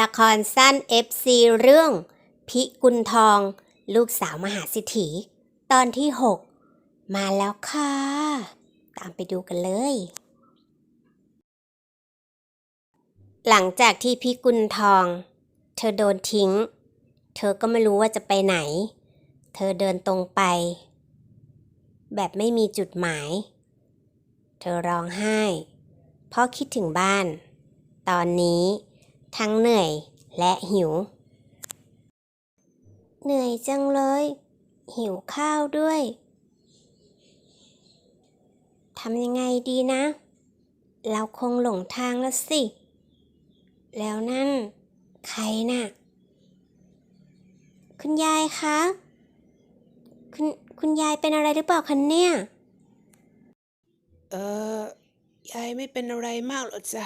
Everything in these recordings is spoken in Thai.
ละครสั้น FC เรื่อง พิกุลทอง ลูกสาวมหาเศรษฐีตอนที่ 6 มาแล้วค่ะ ตามไปดูกันเลย หลังจากที่พิกุลทอง เธอโดนทิ้ง เธอก็ไม่รู้ว่าจะไปไหน เธอเดินตรงไป แบบไม่มีจุดหมาย เธอร้องไห้ เพราะคิดถึงบ้าน ตอนนี้ ทั้งเหนื่อยและหิว เหนื่อยจังเลย หิวข้าวด้วยทำยังไงดีนะ เราคงหลงทางแล้วสิ แล้วนั่น ใครน่ะ คุณยายคะ คุณคุณยายเป็นอะไรหรือเปล่าคะเนี่ย เออ ยายไม่เป็นอะไรมากหรอกจ้ะ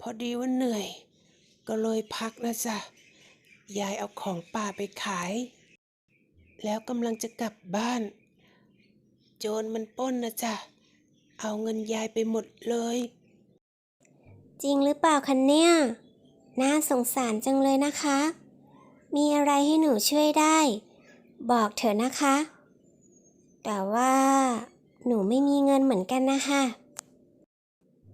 พอดีว่าเหนื่อย ก็เลยพักนะจ๊ะ ยายเอาของป่าไปขาย แล้วกำลังจะกลับบ้าน โจรมันป้นนะจ๊ะ เอาเงินยายไปหมดเลย จริงหรือเปล่าคะเนี่ย น่าสงสารจังเลยนะคะ มีอะไรให้หนูช่วยได้ บอกเถอะนะคะ แต่ว่าหนูไม่มีเงินเหมือนกันนะคะ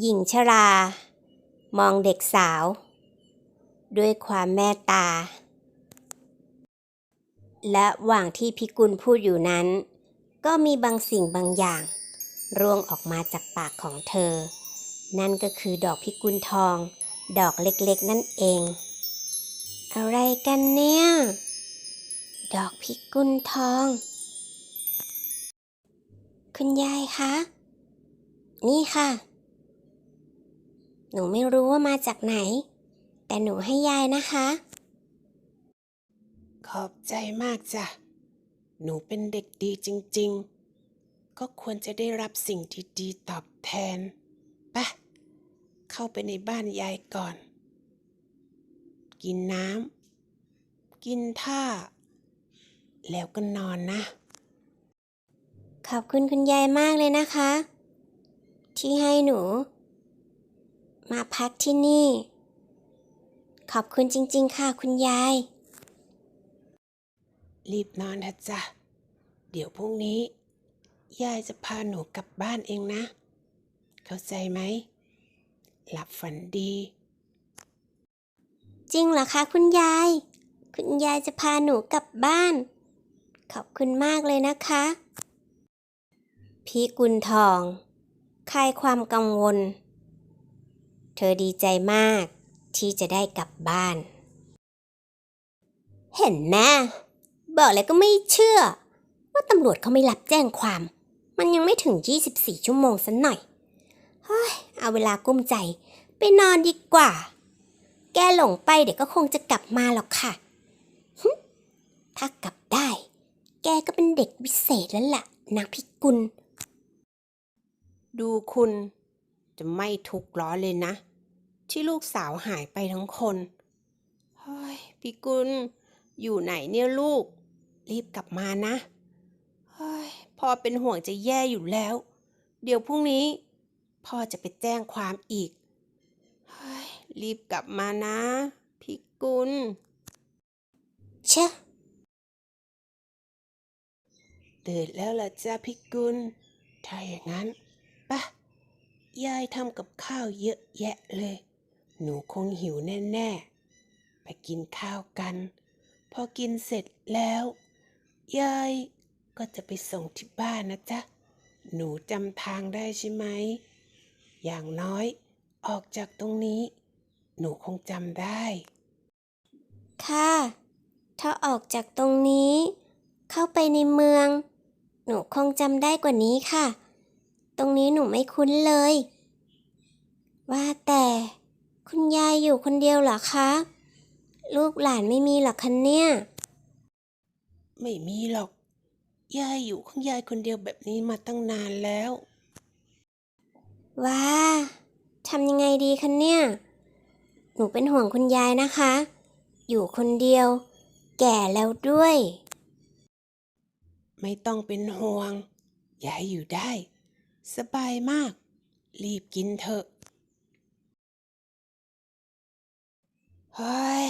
หญิงชรา มองเด็กสาว ด้วยความแม่ตา และหว่างที่พิกุลพูดอยู่นั้น ก็มีบางสิ่งบางอย่าง ร่วงออกมาจากปากของเธอ นั่นก็คือดอกพิกุลทอง ดอกเล็กๆนั่นเอง อะไรกันเนี่ย ดอกพิกุลทอง คุณยายคะ นี่ค่ะ หนูไม่รู้ว่ามาจากไหน แต่หนูให้ยายนะคะ ขอบใจมากจ้ะ หนูเป็นเด็กดีจริง ๆ ก็ควรจะได้รับสิ่งดีๆตอบแทนไปะเข้าไปในบ้านยายก่อน กินน้ำ กินท่า แล้วก็นอนนะ ขอบคุณคุณยายมากเลยนะคะ ที่ให้หนู มาพักที่นี่ ขอบคุณจริง ๆ ค่ะคุณยาย รีบนอนเถอะจ้ะเดี๋ยวพรุ่งนี้ ยายจะพาหนูกลับบ้านเองนะ เข้าใจไหม หลับฝันดี จริงเหรอคะคุณยาย คุณยายจะพาหนูกลับบ้าน ขอบคุณมากเลยนะคะ พี่กุลทองคลายความกังวล เธอดีใจมาก ที่จะได้กลับบ้าน เห็นแม่บอกแล้วก็ไม่เชื่อ ว่าตำรวจเขาไม่รับแจ้งความ มันยังไม่ถึง 24 ชั่วโมงสันหน่อยเฮ้ยเอาเวลากุ้มใจ ไปนอนดีกว่า แกหลงไปเดี๋ยวก็คงจะกลับมาหรอกค่ะ ถ้ากลับได้ แกก็เป็นเด็กวิเศษแล้วล่ะนางพิกุล ดูคุณจะไม่ทุกข์ร้อนเลยนะ ที่ลูกสาวหายไปทั้งคนเฮ้ยพี่กุล อยู่ไหนเนี่ยลูก รีบกลับมานะเฮ้ยพ่อเป็นห่วงจะแย่อยู่แล้ว เดี๋ยวพรุ่งนี้ พ่อจะไปแจ้งความอีกเฮ้ยรีบกลับมานะพี่กุลเชอะตื่นแล้วล่ะจ้าพี่กุล ถ้าอย่างนั้นปะยายทำกับข้าวเยอะแยะเลย หนูคงหิวแน่ๆ ไปกินข้าวกัน พอกินเสร็จแล้ว ยายก็จะไปส่งที่บ้านนะจ๊ะ หนูจำทางได้ใช่ไหม อย่างน้อยออกจากตรงนี้ หนูคงจำได้ ค่ะ ถ้าออกจากตรงนี้ เข้าไปในเมือง หนูคงจำได้กว่านี้ค่ะ ตรงนี้หนูไม่คุ้นเลย ว่าแต่ คุณยายอยู่คนเดียวเหรอคะลูกหลานไม่มีเหรอคะเนี่ย ไม่มีหรอก ยายอยู่ของยายคนเดียวแบบนี้มาตั้งนานแล้ว ว้าทำยังไงดีคะเนี่ย หนูเป็นห่วงคุณยายนะคะ อยู่คนเดียว แก่แล้วด้วย ไม่ต้องเป็นห่วง ยายอยู่ได้ สบายมาก รีบกินเถอะ เฮ้ย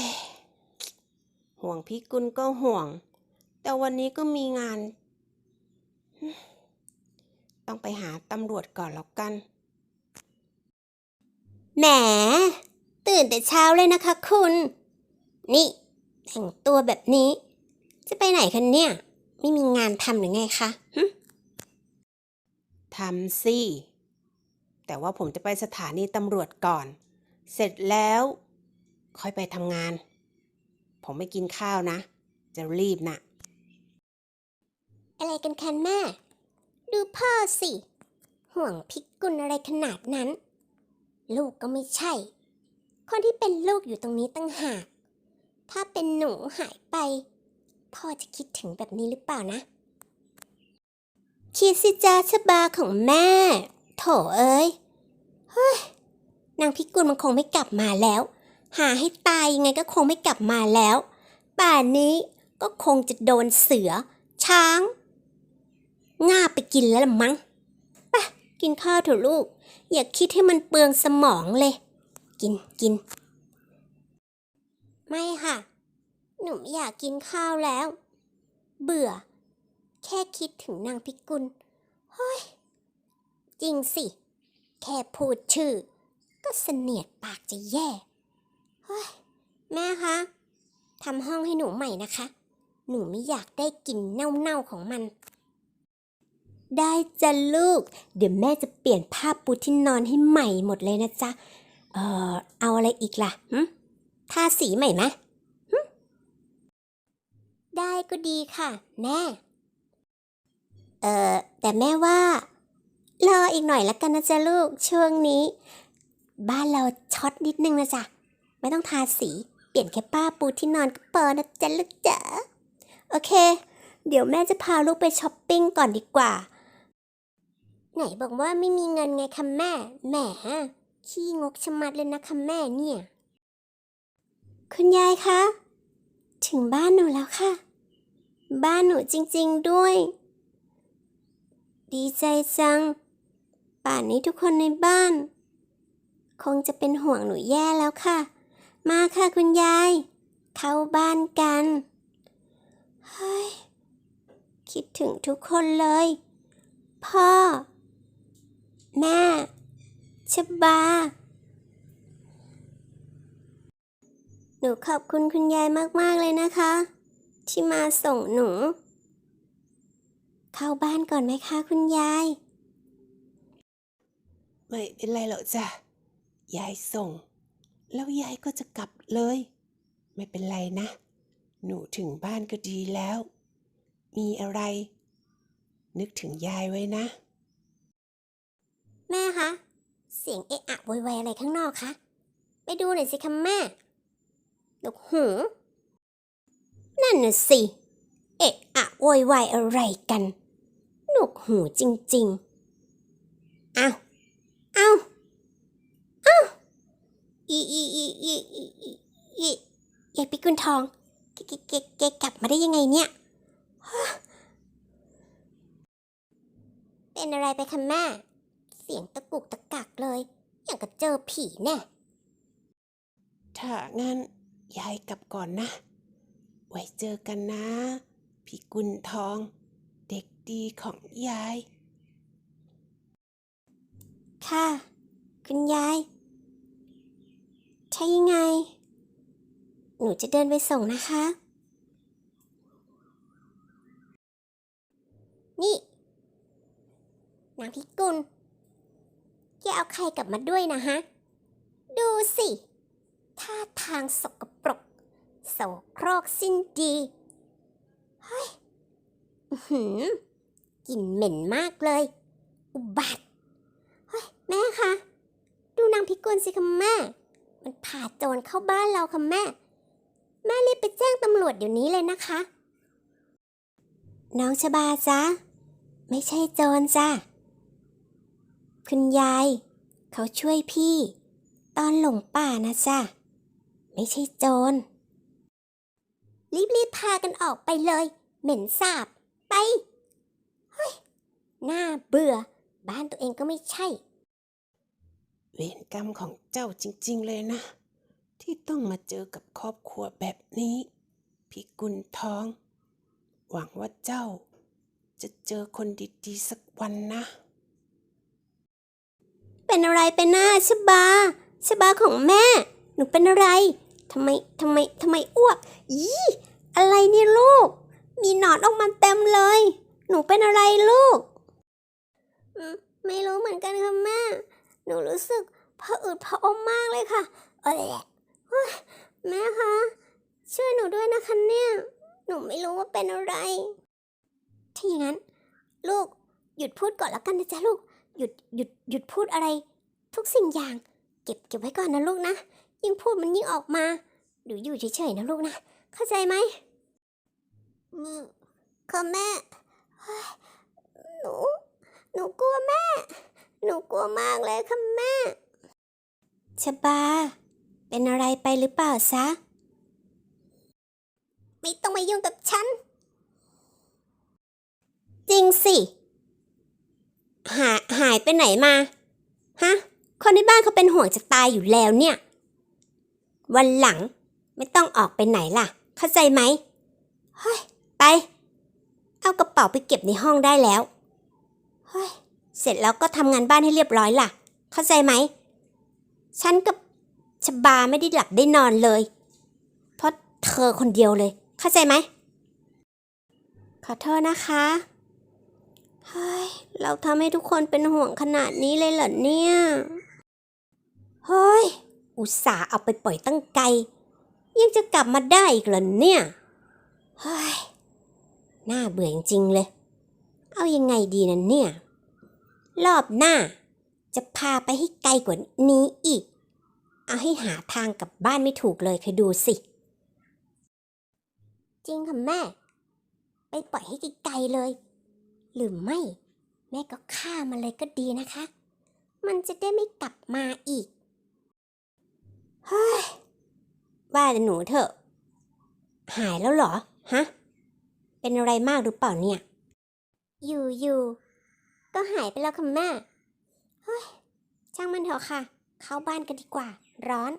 ห่วงพี่กุลก็ห่วง แต่วันนี้ก็มีงาน ต้องไปหาตำรวจก่อนแล้วกัน แหม ตื่นแต่เช้าเลยนะคะคุณ นี่แต่งตัวแบบนี้ จะไปไหนคะเนี่ย ไม่มีงานทำหรือไงคะหึทำสิ แต่ว่าผมจะไปสถานีตำรวจก่อน เสร็จแล้ว ค่อยไปทำงาน ผมไม่กินข้าวนะ จะรีบนะอะไรกันคะแม่ ดูพ่อสิ ห่วงพิกุลอะไรขนาดนั้น ลูกก็ไม่ใช่ คนที่เป็นลูกอยู่ตรงนี้ตั้งหาก ถ้าเป็นหนูหายไป พ่อจะคิดถึงแบบนี้หรือเปล่านะ คิดสิจ้าชะบาของแม่ โถเอ้ย เฮ้ย นางพิกุลมันคงไม่กลับมาแล้ว หาให้ตายยังไงก็คงไม่กลับมาแล้ว ป่านนี้ก็คงจะโดนเสือ ช้าง ง่าไปกินแล้วละมั้งไปะกินข้าวเถอะลูก อย่าคิดให้มันเปลืองสมองเลย กินกิน ไม่ค่ะ หนูไม่อยากกินข้าวแล้ว เบื่อ แค่คิดถึงนางพิกุลเฮ้ย จริงสิ แค่พูดชื่อ ก็เสนียดปากจะแย่ เฮ้ยแม่คะทำห้องให้หนูใหม่นะคะ หนูไม่อยากได้กลิ่นเน่าๆของมัน ได้จ้ะลูก เดี๋ยวแม่จะเปลี่ยนผ้าปูที่นอนให้ใหม่หมดเลยนะจ๊ะ เอ่อเอาอะไรอีกล่ะหึทาสีใหม่ไหมหึได้ก็ดีค่ะ แม่ เอ่อแต่แม่ว่า รออีกหน่อยละกันนะจ๊ะลูกช่วงนี้ บ้านเราช็อตนิดนึงนะจ๊ะ ไม่ต้องทาสี เปลี่ยนแค่ป้าปูที่นอนก็พอนะจ๊ะลูกจ๋าโอเค เดี๋ยวแม่จะพาลูกไปช้อปปิ้งก่อนดีกว่า ไหนบอกว่าไม่มีเงินไงคะแม่ แหม ขี้งกชะมัดเลยนะคะแม่เนี่ย คุณยายคะ ถึงบ้านหนูแล้วค่ะ บ้านหนูจริง ๆด้วย ดีใจจัง ป่านนี้ทุกคนในบ้าน คงจะเป็นห่วงหนูแย่แล้วค่ะ มาค่ะคุณยาย เข้าบ้านกัน เฮ้ย คิดถึงทุกคนเลย พ่อ แม่ชบา หนูขอบคุณคุณยายมาก ๆ เลยนะคะ ที่มาส่งหนู เข้าบ้านก่อนไหมคะคุณยาย ไม่เป็นไรหรอกจ้ะ ยายส่ง แล้วยายก็จะกลับเลย ไม่เป็นไรนะ หนูถึงบ้านก็ดีแล้ว มีอะไร นึกถึงยายไว้นะ แม่คะ เสียงเอะอะโวยวายอะไรข้างนอกคะไปดูหน่อยสิคะแม่ลูกหูนั่นน่ะสิ เอะอะโวยวายอะไรกันหนวกหูจริงๆ เอา เอาเอา อีอีอีอีอีอีอียายปิกุลทองเกเกเกเกกลับมาได้ยังไงเนี่ยฮะเป็นอะไรไปคะแม่ เสียงตะกุกตะกักเลย อย่างกับเจอผีแน่ถ้างั้นยายกลับก่อนนะ ไว้เจอกันนะพี่กุลทอง เด็กดีของยาย ค่ะ คุณยาย ใช่ยังไง หนูจะเดินไปส่งนะคะ นี่ นางพิกุล แกเอาใครกลับมาด้วยนะฮะ ดูสิท่าทางสกปรกโสโครกสิ้นดี เฮ้ยอื้อหือกลิ่นเหม็นมากเลย อุบัติ เฮ้ย แม่คะ ดูนางพิกุลสิคะแม่ มันผ่าโจรเข้าบ้านเราค่ะแม่ แม่รีบไปแจ้งตำรวจเดี๋ยวนี้เลยนะคะ น้องชบาจ๊ะไม่ใช่โจรจ้ะ คุณยาย เขาช่วยพี่ ตอนหลงป่านะจ๊ะไม่ใช่โจร รีบๆพากันออกไปเลย เหม็นสาบ ไป เฮ้ย น่าเบื่อ บ้านตัวเองก็ไม่ใช่ เวรกรรมของเจ้าจริง ๆ เลยนะ ที่ต้องมาเจอกับครอบครัวแบบนี้พิกุลทอง หวังว่าเจ้า จะเจอคนดีๆสักวันนะ เป็นอะไรไปหน้าชบาชบาของแม่ หนูเป็นอะไรทำไมทำไมทำไมอ้วกยี่อะไรเนี่ยลูก มีหนอนออกมาเต็มเลย หนูเป็นอะไรลูกอืมไม่รู้เหมือนกันค่ะแม่ หนูรู้สึกผะอืดผะอมมากเลยค่ะเออเฮ้ยแม่คะ ช่วยหนูด้วยนะคะเนี่ย หนูไม่รู้ว่าเป็นอะไร ถ้าอย่างนั้น ลูกหยุดพูดก่อนแล้วกันนะจ๊ะลูก หยุดหยุดหยุดพูดอะไร ทุกสิ่งอย่าง เก็บเก็บไว้ก่อนนะลูกนะ ยิ่งพูดมันยิ่งออกมาหนูอยู่เฉยๆนะลูกนะ เข้าใจไหมอืมค่ะแม่ หนู หนูกลัวแม่ หนูกลัวมากเลยค่ะแม่ชบา เป็นอะไรไปหรือเปล่าซะ ไม่ต้องมายุ่งกับฉัน จริงสิ หาหายไปไหนมา ฮะ คนในบ้านเขาเป็นห่วงจะตายอยู่แล้วเนี่ย วันหลังไม่ต้องออกไปไหนล่ะ เข้าใจไหมเฮ้ย ไป เอากระเป๋าไปเก็บในห้องได้แล้ว เฮ้ย เสร็จแล้วก็ทำงานบ้านให้เรียบร้อยล่ะ เข้าใจไหม ฉันกับชบาไม่ได้หลับได้นอนเลย เพราะเธอคนเดียวเลย เข้าใจไหม ขอโทษนะคะเฮ้ยเราทำให้ทุกคนเป็นห่วงขนาดนี้เลยเหรอเนี่ย เฮ้ย อุตส่าห์เอาไปปล่อยตั้งไกล ยังจะกลับมาได้อีกเหรอเนี่ย เฮ้ย น่าเบื่อจริงๆเลย เอายังไงดีนะเนี่ย รอบหน้า จะพาไปให้ไกลกว่านี้อีก เอาให้หาทางกลับบ้านไม่ถูกเลยเคยดูสิ จริงค่ะแม่ ไปปล่อยให้ไกลๆเลย หรือไม่ แม่ก็ฆ่ามันเลยก็ดีนะคะ มันจะได้ไม่กลับมาอีก เฮ้ย ว่าแต่หนูเถอะ หายแล้วเหรอ ฮะ เป็นอะไรมากหรือเปล่าเนี่ย อยู่อยู่ ก็หายไปแล้วค่ะแม่ เฮ้ย ช่างมันเถอะค่ะ เข้าบ้านกันดีกว่า ร้อน